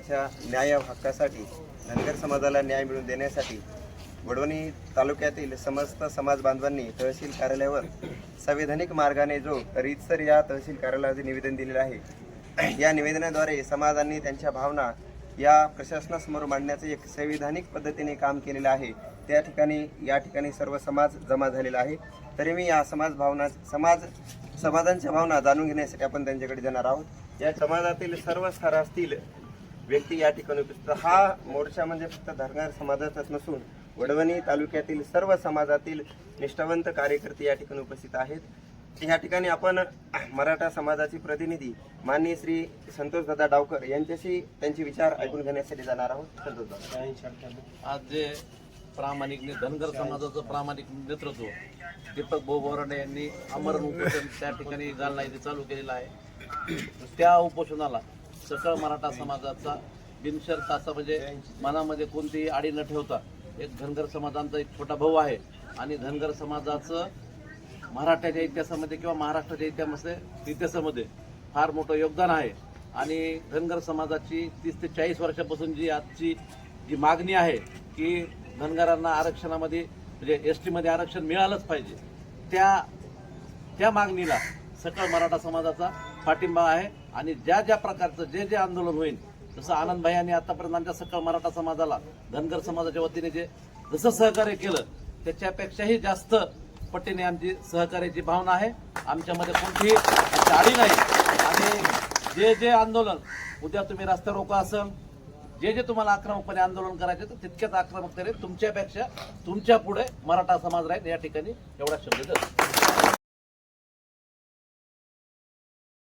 न्याय हक्कासाठी धनगर समाजाला न्याय मिळवून देण्यासाठी वडवणी तालुक्यातील समस्त समाज बांधवांनी तहसील कार्यालयावर संवैधानिक मार्गाने जो रीतसर या तहसील कार्यालयाचे निवेदन दिलेलं आहे या निवेदनाद्वारे समाजांनी त्यांच्या भावना या प्रशासनासमोर मांडण्याचे एक संविधानिक पद्धतीने काम केलेलं आहे. त्या ठिकाणी या ठिकाणी सर्व समाज जमा झालेला आहे. तरी मी या समाज भावना समाज समाजांच्या भावना जाणून घेण्यासाठी आपण त्यांच्याकडे जाणार आहोत. या समाजातील सर्व स्तरातील व्यक्ती या ठिकाणी उपस्थित. हा मोर्चा म्हणजे फक्त धरणार समाजाचाच नसून वडवणी तालुक्यातील सर्व समाजातील निष्ठावंत कार्यकर्ते या ठिकाणी उपस्थित आहेत. या ठिकाणी आपण मराठा समाजाचे प्रतिनिधी माननीय श्री संतोष दादा डावकर यांच्याशी त्यांचे विचार ऐकून घेण्यासाठी जाणार आहोत. संतोष दादा. आज जे प्रामाणिक धनगर समाजाचं प्रामाणिक नेतृत्व दीपक भाऊ बोराडे यांनी अमरण उपोषण त्या ठिकाणी जालना इथे चालू केलेलं आहे. त्या उपोषणाला सकळ मराठा समाजाचा बिनशर्त असा म्हणजे मनामध्ये कोणतीही आडी न ठेवता एक धनगर समाजांचा एक छोटा भाऊ आहे. आणि धनगर समाजाचं मराठ्याच्या इतिहासामध्ये किंवा महाराष्ट्राच्या इतिहासामध्ये इतिहासामध्ये फार मोठं योगदान आहे. आणि धनगर समाजाची तीस ते चाळीस वर्षापासून जी आजची जी मागणी आहे की धनगरांना आरक्षणामध्ये म्हणजे एस टीमध्ये आरक्षण मिळालंच पाहिजे. त्या त्या मागणीला सकळ मराठा समाजाचा पाठिंबा आहे आणि ज्या ज्या प्रकारचं जे जे आंदोलन होईल जसं आनंदभाई यांनी आतापर्यंत आमच्या सकळ मराठा समाजाला धनगर समाजाच्या वतीने जे जसं सहकार्य केलं त्याच्यापेक्षाही जास्त पटीने आमची सहकार्याची भावना आहे. आमच्यामध्ये कोणतीही चाळी नाही. आणि जे जे आंदोलन उद्या तुम्ही रस्ता रोको असेल जे जे तुम्हाला आक्रमकपणे आंदोलन करायचे तर तितक्याच आक्रमकतेने तुमच्यापेक्षा तुमच्यापुढे मराठा समाज राहील या ठिकाणी एवढा शब्द